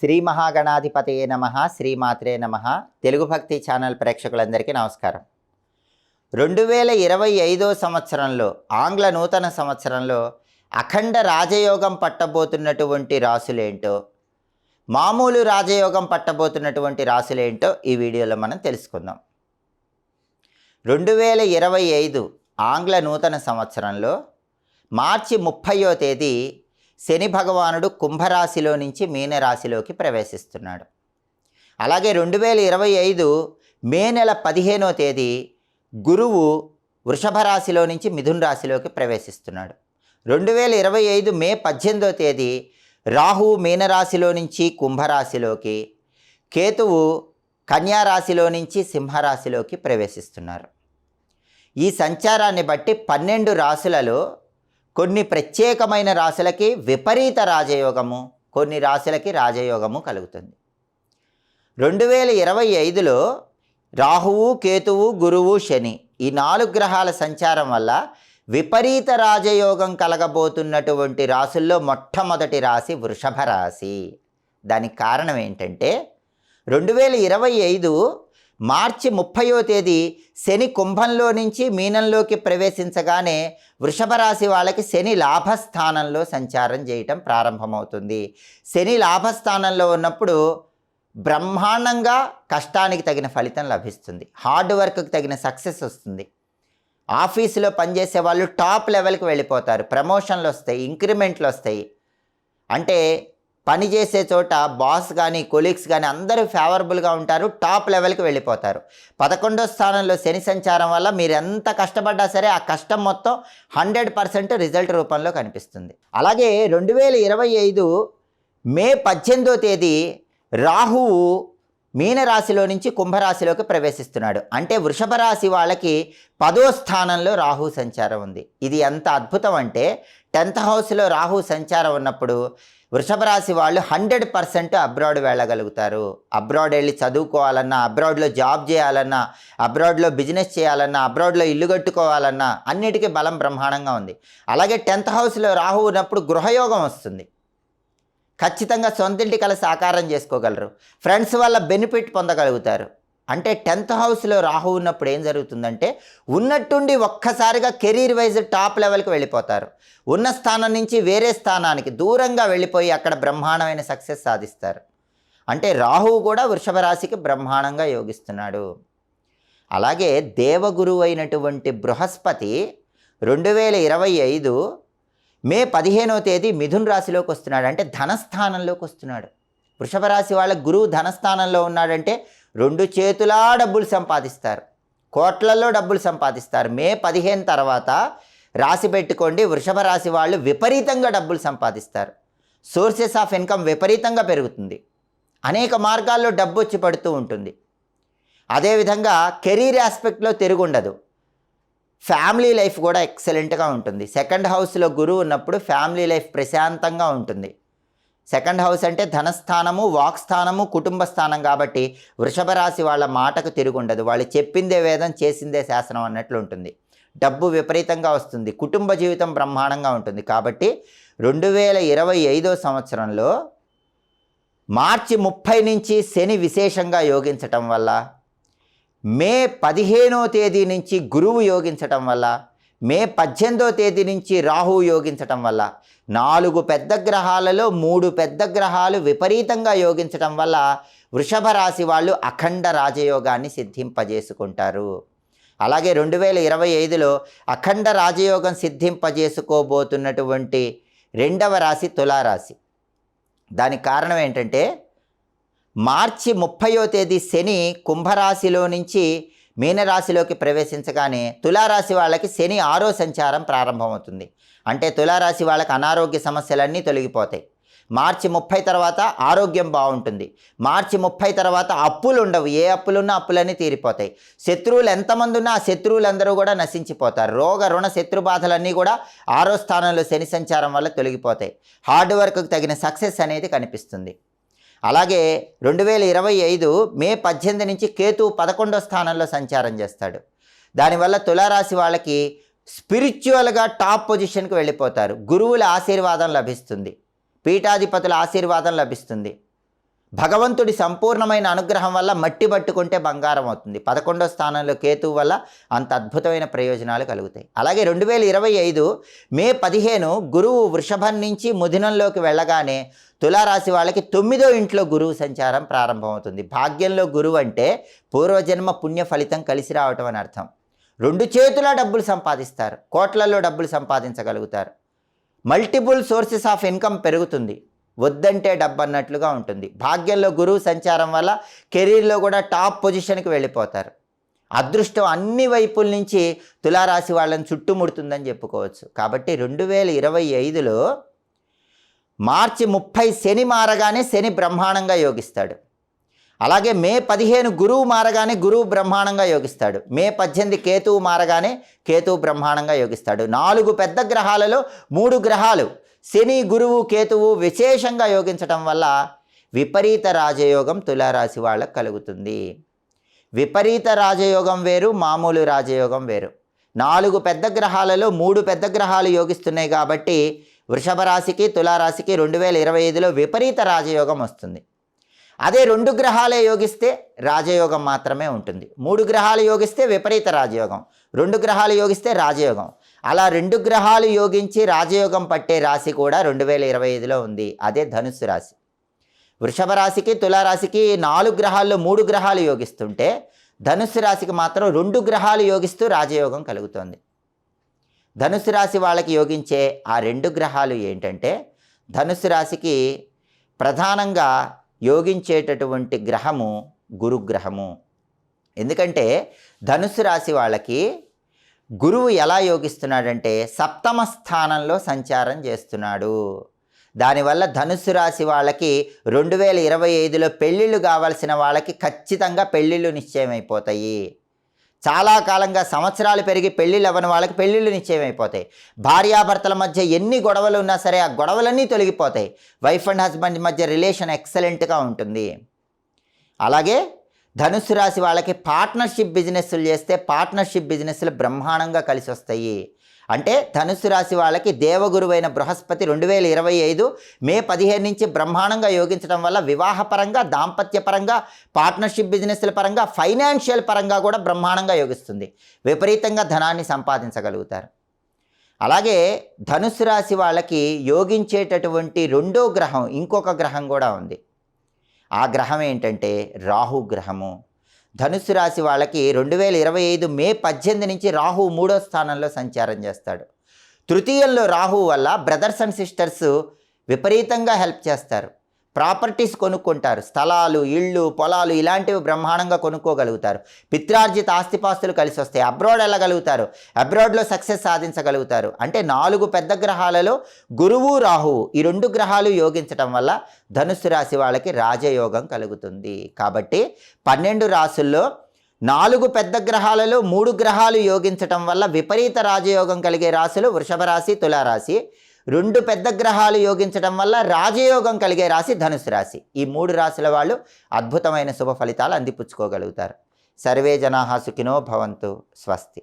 శ్రీ మహాగణాధిపతయే నమ శ్రీమాత్రే నమ. తెలుగు భక్తి ఛానల్ ప్రేక్షకులందరికీ నమస్కారం. రెండు వేల ఇరవై ఐదో సంవత్సరంలో ఆంగ్ల నూతన సంవత్సరంలో అఖండ రాజయోగం పట్టబోతున్నటువంటి రాసులేంటో మామూలు రాజయోగం పట్టబోతున్నటువంటి రాసులేంటో ఈ వీడియోలో మనం తెలుసుకుందాం. రెండు వేల ఇరవై ఐదు ఆంగ్ల నూతన సంవత్సరంలో మార్చి ముప్పయో తేదీ శని భగవానుడు కుంభరాశిలో నుంచి మీనరాశిలోకి ప్రవేశిస్తున్నాడు. అలాగే రెండు వేల ఇరవై ఐదు మే నెల పదిహేనో తేదీ గురువు వృషభ రాశిలో నుంచి మిథున్ రాశిలోకి ప్రవేశిస్తున్నాడు. రెండు వేల ఇరవై ఐదు మే పద్దెనిమిదో తేదీ రాహువు మీనరాశిలో నుంచి కుంభరాశిలోకి కేతువు కన్యారాశిలో నుంచి సింహరాశిలోకి ప్రవేశిస్తున్నారు. ఈ సంచారాన్ని బట్టి పన్నెండు రాశులలో కొన్ని ప్రత్యేకమైన రాశులకి విపరీత రాజయోగము కొన్ని రాశులకి రాజయోగము కలుగుతుంది. రెండు వేల ఇరవై ఐదులో రాహువు కేతువు గురువు శని ఈ నాలుగు గ్రహాల సంచారం వల్ల విపరీత రాజయోగం కలగబోతున్నటువంటి రాశుల్లో మొట్టమొదటి రాశి వృషభ రాశి. దానికి కారణం ఏంటంటే రెండు వేల ఇరవై ఐదు మార్చి ముప్పయో తేదీ శని కుంభంలో నుంచి మీనంలోకి ప్రవేశించగానే వృషభ రాశి వాళ్ళకి శని లాభస్థానంలో సంచారం చేయటం ప్రారంభమవుతుంది. శని లాభస్థానంలో ఉన్నప్పుడు బ్రహ్మాండంగా కష్టానికి తగిన ఫలితం లభిస్తుంది. హార్డ్ వర్క్కి తగిన సక్సెస్ వస్తుంది. ఆఫీసులో పనిచేసే వాళ్ళు టాప్ లెవెల్కి వెళ్ళిపోతారు. ప్రమోషన్లు వస్తాయి ఇంక్రిమెంట్లు వస్తాయి. అంటే పని చేసే చోట బాస్ కానీ కొలీగ్స్ కానీ అందరూ ఫేవరబుల్గా ఉంటారు టాప్ లెవెల్కి వెళ్ళిపోతారు. పదకొండో స్థానంలో శని సంచారం వల్ల మీరు ఎంత కష్టపడ్డా సరే ఆ కష్టం మొత్తం హండ్రెడ్ పర్సెంట్ రిజల్ట్ రూపంలో కనిపిస్తుంది. అలాగే రెండు వేల ఇరవై ఐదు మే పద్దెనిమిదో తేదీ రాహువు మీనరాశిలో నుంచి కుంభరాశిలోకి ప్రవేశిస్తున్నాడు. అంటే వృషభ రాశి వాళ్ళకి పదో స్థానంలో రాహు సంచారం ఉంది. ఇది ఎంత అద్భుతం అంటే టెన్త్ హౌస్లో రాహు సంచారం ఉన్నప్పుడు వృషభ రాశి వాళ్ళు హండ్రెడ్ పర్సెంట్ అబ్రాడ్ వెళ్ళగలుగుతారు. అబ్రాడ్ వెళ్ళి చదువుకోవాలన్నా అబ్రాడ్లో జాబ్ చేయాలన్నా అబ్రాడ్లో బిజినెస్ చేయాలన్నా అబ్రాడ్లో ఇల్లు కట్టుకోవాలన్నా అన్నిటికీ బలం బ్రహ్మాండంగా ఉంది. అలాగే టెన్త్ హౌస్లో రాహు ఉన్నప్పుడు గృహయోగం వస్తుంది. ఖచ్చితంగా సొంతింటి కల సాకారం చేసుకోగలరు. ఫ్రెండ్స్ వల్ల బెనిఫిట్ పొందగలుగుతారు. అంటే టెన్త్ హౌస్లో రాహు ఉన్నప్పుడు ఏం జరుగుతుందంటే ఉన్నట్టుండి ఒక్కసారిగా కెరీర్ వైజ్ టాప్ లెవెల్కి వెళ్ళిపోతారు. ఉన్న స్థానం నుంచి వేరే స్థానానికి దూరంగా వెళ్ళిపోయి అక్కడ బ్రహ్మాండమైన సక్సెస్ సాధిస్తారు. అంటే రాహువు కూడా వృషభ రాశికి బ్రహ్మాండంగా యోగిస్తున్నాడు. అలాగే దేవగురువు అయినటువంటి బృహస్పతి రెండు వేల ఇరవై ఐదు మే పదిహేనవ తేదీ మిథున్ రాశిలోకి వస్తున్నాడు. అంటే ధనస్థానంలోకి వస్తున్నాడు. వృషభ రాశి వాళ్ళ గురువు ధనస్థానంలో ఉన్నాడంటే రెండు చేతులా డబ్బులు సంపాదిస్తారు. కోట్లలో డబ్బులు సంపాదిస్తారు. మే పదిహేను తర్వాత రాసి పెట్టుకోండి. వృషభ రాశి వాళ్ళు విపరీతంగా డబ్బులు సంపాదిస్తారు. సోర్సెస్ ఆఫ్ ఇన్కమ్ విపరీతంగా పెరుగుతుంది. అనేక మార్గాల్లో డబ్బు వచ్చి పడుతూ ఉంటుంది. అదేవిధంగా కెరీర్ ఆస్పెక్ట్లో తిరుగుండదు ఫ్యామిలీ లైఫ్ కూడా ఎక్సలెంట్గా ఉంటుంది. సెకండ్ హౌస్లో గురువు ఉన్నప్పుడు ఫ్యామిలీ లైఫ్ ప్రశాంతంగా ఉంటుంది. సెకండ్ హౌస్ అంటే ధనస్థానము వాక్ స్థానము కుటుంబ స్థానం కాబట్టి వృషభ రాశి వాళ్ళ మాటకు తిరుగుండదు వాళ్ళు చెప్పిందే వేదం చేసిందే శాసనం అన్నట్లు ఉంటుంది. డబ్బు విపరీతంగా వస్తుంది. కుటుంబ జీవితం బ్రహ్మాండంగా ఉంటుంది. కాబట్టి రెండు వేల ఇరవై ఐదో సంవత్సరంలో మార్చి ముప్పై నుంచి శని విశేషంగా యోగించటం వల్ల మే పదిహేనో తేదీ నుంచి గురువు యోగించటం వల్ల మే పద్దెనిమిదో తేదీ నుంచి రాహు యోగించటం వల్ల నాలుగు పెద్ద గ్రహాలలో మూడు పెద్ద గ్రహాలు విపరీతంగా యోగించటం వల్ల వృషభ రాశి వాళ్ళు అఖండ రాజయోగాన్ని సిద్ధింపజేసుకుంటారు. అలాగే రెండు వేల ఇరవై ఐదులో అఖండ రాజయోగం సిద్ధింపజేసుకోబోతున్నటువంటి రెండవ రాశి తులారాశి. దానికి కారణం ఏంటంటే మార్చి ముప్పయో తేదీ శని కుంభరాశిలో నుంచి మీనరాశిలోకి ప్రవేశించగానే తులారాశి వాళ్ళకి శని ఆరో సంచారం ప్రారంభమవుతుంది. అంటే తులారాశి వాళ్ళకి అనారోగ్య సమస్యలన్నీ తొలగిపోతాయి. మార్చి ముప్పై తర్వాత ఆరోగ్యం బాగుంటుంది. మార్చి ముప్పై తర్వాత అప్పులు ఉండవు. ఏ అప్పులున్నా అప్పులన్నీ తీరిపోతాయి. శత్రువులు ఎంతమంది ఉన్నా ఆ శత్రువులందరూ కూడా నశించిపోతారు. రోగ రుణ శత్రు బాధలన్నీ కూడా ఆరో స్థానంలో శని సంచారం వల్ల తొలగిపోతాయి. హార్డ్ వర్క్కి తగిన సక్సెస్ అనేది కనిపిస్తుంది. అలాగే రెండు వేల ఇరవై ఐదు మే పద్దెనిమిది నుంచి కేతు పదకొండో స్థానంలో సంచారం చేస్తాడు. దానివల్ల తులారాశి వాళ్ళకి స్పిరిచువల్గా టాప్ పొజిషన్కి వెళ్ళిపోతారు. గురువుల ఆశీర్వాదం లభిస్తుంది. పీఠాధిపతుల ఆశీర్వాదం లభిస్తుంది. భగవంతుడి సంపూర్ణమైన అనుగ్రహం వల్ల మట్టి పట్టుకుంటే బంగారం అవుతుంది. పదకొండో స్థానంలో కేతువు వల్ల అంత అద్భుతమైన ప్రయోజనాలు కలుగుతాయి. అలాగే రెండు వేల ఇరవై ఐదు మే పదిహేను గురువు వృషభం నుంచి ముదినంలోకి వెళ్ళగానే తులారాశి వాళ్ళకి తొమ్మిదో ఇంట్లో గురువు సంచారం ప్రారంభమవుతుంది. భాగ్యంలో గురువు అంటే పూర్వజన్మ పుణ్య ఫలితం కలిసి రావటం అని అర్థం. రెండు చేతుల డబ్బులు సంపాదిస్తారు. కోట్లలో డబ్బులు సంపాదించగలుగుతారు. మల్టిపుల్ సోర్సెస్ ఆఫ్ ఇన్కమ్ పెరుగుతుంది. వద్దంటే డబ్బన్నట్లుగా ఉంటుంది. భాగ్యంలో గురువు సంచారం వల్ల కెరీర్లో కూడా టాప్ పొజిషన్కి వెళ్ళిపోతారు. అదృష్టం అన్ని వైపుల నుంచి తులారాశి వాళ్ళని చుట్టుముడుతుందని చెప్పుకోవచ్చు. కాబట్టి రెండు వేల ఇరవై ఐదులో మార్చి ముప్పై శని మారగానే శని బ్రహ్మాండంగా యోగిస్తాడు. అలాగే మే పదిహేను గురువు మారగానే గురువు బ్రహ్మాండంగా యోగిస్తాడు. మే పద్దెనిమిది కేతువు మారగానే కేతువు బ్రహ్మాండంగా యోగిస్తాడు. నాలుగు పెద్ద గ్రహాలలో మూడు గ్రహాలు శని గురువు కేతువు విశేషంగా యోగించటం వల్ల విపరీత రాజయోగం తులారాశి వాళ్ళకు కలుగుతుంది. విపరీత రాజయోగం వేరు మామూలు రాజయోగం వేరు. నాలుగు పెద్ద గ్రహాలలో మూడు పెద్ద గ్రహాలు యోగిస్తున్నాయి కాబట్టి వృషభ రాశికి తులారాశికి రెండు వేల ఇరవై ఐదులో విపరీత రాజయోగం వస్తుంది. అదే రెండు గ్రహాలే యోగిస్తే రాజయోగం మాత్రమే ఉంటుంది. మూడు గ్రహాలు యోగిస్తే విపరీత రాజయోగం. రెండు గ్రహాలు యోగిస్తే రాజయోగం. అలా రెండు గ్రహాలు యోగించి రాజయోగం పట్టే రాశి కూడా రెండు వేల ఇరవై ఐదులో ఉంది. అదే ధనుస్సు రాశి. వృషభ రాశికి తులారాశికి నాలుగు గ్రహాల్లో మూడు గ్రహాలు యోగిస్తుంటే ధనుస్సు రాశికి మాత్రం రెండు గ్రహాలు యోగిస్తూ రాజయోగం కలుగుతోంది. ధనుసు రాశి వాళ్ళకి యోగించే ఆ రెండు గ్రహాలు ఏంటంటే ధనుసు రాశికి ప్రధానంగా యోగించేటటువంటి గ్రహము గురుగ్రహము. ఎందుకంటే ధనుసు రాశి వాళ్ళకి గురువు ఎలా యోగిస్తున్నాడంటే సప్తమ స్థానంలో సంచారం చేస్తున్నాడు. దానివల్ల ధనుస్సు రాశి వాళ్ళకి రెండు వేల ఇరవై ఐదులో పెళ్ళిళ్ళు కావాల్సిన వాళ్ళకి ఖచ్చితంగా పెళ్ళిళ్ళు నిశ్చయమైపోతాయి. చాలా కాలంగా సంవత్సరాలు పెరిగి పెళ్ళిళ్ళు అవ్వని వాళ్ళకి పెళ్ళిళ్ళు నిశ్చయమైపోతాయి. భార్యాభర్తల మధ్య ఎన్ని గొడవలు ఉన్నా సరే ఆ గొడవలన్నీ తొలగిపోతాయి. వైఫ్ అండ్ హస్బెండ్ మధ్య రిలేషన్ ఎక్సలెంట్గా ఉంటుంది. అలాగే ధనుసు రాశి వాళ్ళకి పార్ట్నర్షిప్ బిజినెస్లు చేస్తే పార్ట్నర్షిప్ బిజినెస్లు బ్రహ్మాండంగా కలిసి వస్తాయి. అంటే ధనుసు రాశి వాళ్ళకి దేవగురువైన బృహస్పతి రెండు వేల ఇరవై ఐదు మే పదిహేను నుంచి బ్రహ్మాండంగా యోగించడం వల్ల వివాహపరంగా దాంపత్యపరంగా పార్ట్నర్షిప్ బిజినెస్ల పరంగా ఫైనాన్షియల్ పరంగా కూడా బ్రహ్మాండంగా యోగిస్తుంది. విపరీతంగా ధనాన్ని సంపాదించగలుగుతారు. అలాగే ధనుసు రాశి వాళ్ళకి యోగించేటటువంటి రెండో గ్రహం ఇంకొక గ్రహం కూడా ఉంది. ఆ గ్రహం ఏంటంటే రాహు గ్రహము. ధనుస్సు రాశి వాళ్ళకి రెండు వేల ఇరవై ఐదు మే పద్దెనిమిది నుంచి రాహు మూడో స్థానంలో సంచారం చేస్తాడు. తృతీయంలో రాహు వల్ల బ్రదర్స్ అండ్ సిస్టర్స్ విపరీతంగా హెల్ప్ చేస్తారు. ప్రాపర్టీస్ కొనుక్కుంటారు. స్థలాలు ఇళ్ళు పొలాలు ఇలాంటివి బ్రహ్మాండంగా కొనుక్కోగలుగుతారు. పిత్రార్జిత ఆస్తిపాస్తులు కలిసి వస్తాయి. అబ్రాడ్ వెళ్ళగలుగుతారు. అబ్రాడ్లో సక్సెస్ సాధించగలుగుతారు. అంటే నాలుగు పెద్ద గ్రహాలలో గురువు రాహువు ఈ రెండు గ్రహాలు యోగించటం వల్ల ధనుస్సు రాశి వాళ్ళకి రాజయోగం కలుగుతుంది. కాబట్టి పన్నెండు రాసుల్లో నాలుగు పెద్ద గ్రహాలలో మూడు గ్రహాలు యోగించటం వల్ల విపరీత రాజయోగం కలిగే రాశులు వృషభ రాశి తులారాశి. రెండు పెద్ద గ్రహాలు యోగించడం వల్ల రాజయోగం కలిగే రాశి ధనుసు రాశి. ఈ మూడు రాశుల వాళ్ళు అద్భుతమైన శుభ ఫలితాలు అందిపుచ్చుకోగలుగుతారు. సర్వే జనాహా సుఖినో భవంతు. స్వస్తి.